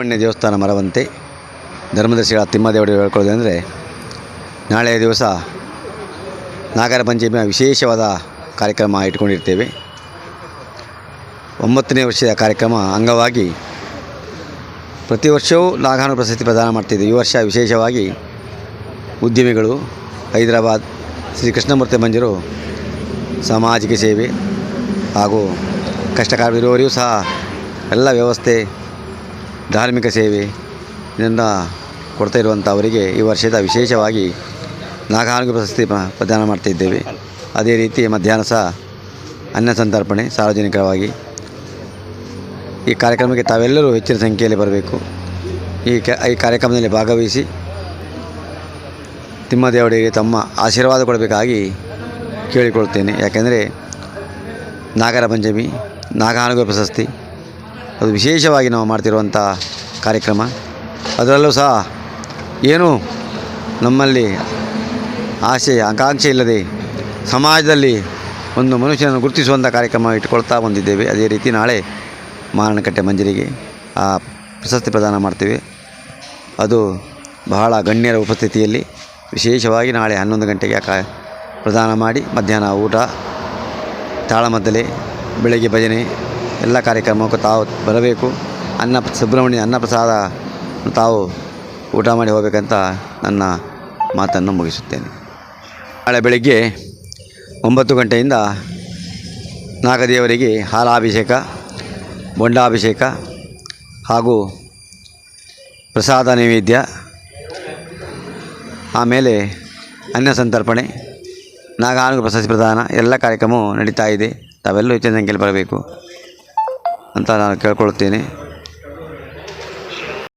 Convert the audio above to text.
ಸುಬ್ರಹ್ಮಣ್ಯ ದೇವಸ್ಥಾನ ಮರವಂತೆ ಧರ್ಮದರ್ಶಿಗಳ ತಿಮ್ಮದೇವರಿಗೆ ಹೇಳ್ಕೊಳ್ಳೋದಂದರೆ ನಾಳೆಯ ದಿವಸ ನಾಗರ ಪಂಚಮಿಯ ವಿಶೇಷವಾದ ಕಾರ್ಯಕ್ರಮ ಇಟ್ಕೊಂಡಿರ್ತೇವೆ. ಒಂಬತ್ತನೇ ವರ್ಷದ ಕಾರ್ಯಕ್ರಮ ಅಂಗವಾಗಿ ಪ್ರತಿ ವರ್ಷವೂ ನಾಗಾನು ಪ್ರಶಸ್ತಿ ಪ್ರದಾನ ಮಾಡ್ತಿದ್ದೆ ಈ ವರ್ಷ ವಿಶೇಷವಾಗಿ ಉದ್ಯಮಿಗಳು ಹೈದರಾಬಾದ್ ಶ್ರೀ ಕೃಷ್ಣಮೂರ್ತಿ ಮಂಜರು ಸಾಮಾಜಿಕ ಸೇವೆ ಹಾಗೂ ಕಷ್ಟಕಾರವಿರುವವರಿಗೂ ಸಹ ಎಲ್ಲ ವ್ಯವಸ್ಥೆ ಧಾರ್ಮಿಕ ಸೇವೆ ಇದನ್ನು ಕೊಡ್ತಾ ಇರುವಂಥ ಅವರಿಗೆ ಈ ವರ್ಷದ ವಿಶೇಷವಾಗಿ ನಾಗಾರೋಗ್ಯ ಪ್ರಶಸ್ತಿ ಪ್ರ- ಪ್ರದಾನ ಮಾಡ್ತಿದ್ದೇವೆ ಅದೇ ರೀತಿ ಮಧ್ಯಾಹ್ನ ಸಹ ಅನ್ನ ಸಂತರ್ಪಣೆ ಸಾರ್ವಜನಿಕವಾಗಿ ಈ ಕಾರ್ಯಕ್ರಮಕ್ಕೆ ತಾವೆಲ್ಲರೂ ಹೆಚ್ಚಿನ ಸಂಖ್ಯೆಯಲ್ಲಿ ಬರಬೇಕು. ಈ ಈ ಕಾರ್ಯಕ್ರಮದಲ್ಲಿ ಭಾಗವಹಿಸಿ ತಿಮ್ಮದೇವಡಿಗೆ ತಮ್ಮ ಆಶೀರ್ವಾದ ಕೊಡಬೇಕಾಗಿ ಕೇಳಿಕೊಳ್ತೇನೆ ಯಾಕೆಂದರೆ ನಾಗರ ಪಂಚಮಿ ನಾಗಾನುಗ ಪ್ರಶಸ್ತಿ ಅದು ವಿಶೇಷವಾಗಿ ನಾವು ಮಾಡ್ತಿರುವಂಥ ಕಾರ್ಯಕ್ರಮ. ಅದರಲ್ಲೂ ಸಹ ಏನು ನಮ್ಮಲ್ಲಿ ಆಸೆ, ಆಕಾಂಕ್ಷೆ ಇಲ್ಲದೆ ಸಮಾಜದಲ್ಲಿ ಒಂದು ಮನುಷ್ಯನನ್ನು ಗುರುತಿಸುವಂಥ ಕಾರ್ಯಕ್ರಮ ಇಟ್ಕೊಳ್ತಾ ಬಂದಿದ್ದೇವೆ. ಅದೇ ರೀತಿ ನಾಳೆ ಮಾರಣಕಟ್ಟೆ ಮಂಜರಿಗೆ ಆ ಪ್ರಶಸ್ತಿ ಪ್ರದಾನ ಮಾಡ್ತೇವೆ. ಅದು ಬಹಳ ಗಣ್ಯರ ಉಪಸ್ಥಿತಿಯಲ್ಲಿ ವಿಶೇಷವಾಗಿ ನಾಳೆ ಹನ್ನೊಂದು ಗಂಟೆಗೆ ಕಾ ಪ್ರದಾನ ಮಾಡಿ ಮಧ್ಯಾಹ್ನ ಊಟ, ತಾಳಮದ್ದಲೆ, ಬೆಳಗ್ಗೆ ಭಜನೆ ಎಲ್ಲ ಕಾರ್ಯಕ್ರಮಕ್ಕೂ ತಾವು ಬರಬೇಕು. ಅನ್ನ ಸುಬ್ರಹ್ಮಣ್ಯ ಅನ್ನಪ್ರಸಾದ ತಾವು ಊಟ ಮಾಡಿ ಹೋಗಬೇಕಂತ ನನ್ನ ಮಾತನ್ನು ಮುಗಿಸುತ್ತೇನೆ. ನಾಳೆ ಬೆಳಗ್ಗೆ ಒಂಬತ್ತು ಗಂಟೆಯಿಂದ ನಾಗದೇವರಿಗೆ ಹಾಲಾಭಿಷೇಕ ಬೊಂಡಾಭಿಷೇಕ ಹಾಗೂ ಪ್ರಸಾದ ನೈವೇದ್ಯ, ಆಮೇಲೆ ಅನ್ನ ಸಂತರ್ಪಣೆ, ನಾಗಾನುಗ ಪ್ರಶಸ್ತಿ ಪ್ರದಾನ, ಎಲ್ಲ ಕಾರ್ಯಕ್ರಮವು ನಡೀತಾ ಇದೆ. ತಾವೆಲ್ಲೂ ಹೆಚ್ಚಿನ ಸಂಖ್ಯೆಯಲ್ಲಿ ಬರಬೇಕು. ಅಂತ ನಾನು ಕೇಳ್ಕೊಳ್ತೇನೆ.